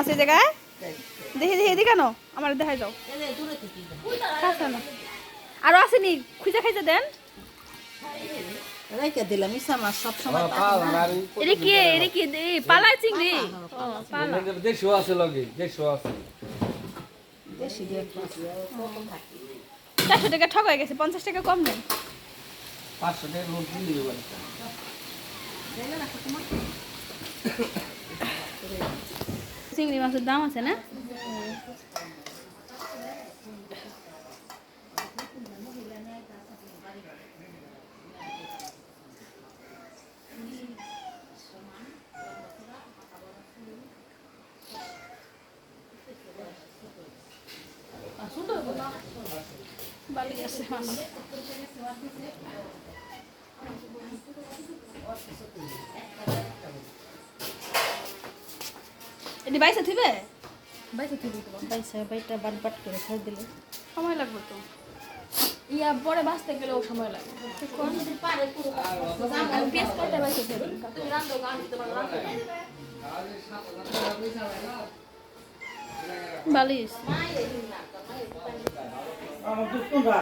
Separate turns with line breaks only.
আছে জায়গায়? দেখি দেখি এদিকে কেন? আমার দেখাই যাও না। আরও আসেনি খুঁজে খাইতে দেন।
দেশি রেট
চারশো টাকা ঠক হয়ে গেছে পঞ্চাশ টাকা কম নেই।
পাঁচশো টাকা
চিংড়ি মাছের দাম আছে না? বালি আছে এটি বাইসে থিবে? বাইসে থিবে
পয়সা বাইটা বাট বাট করে খাই দিলে।
সময় লাগবে তো। ইয়া পরে বাঁচতে গেলেও সময় বাইসে থিবে বালিশ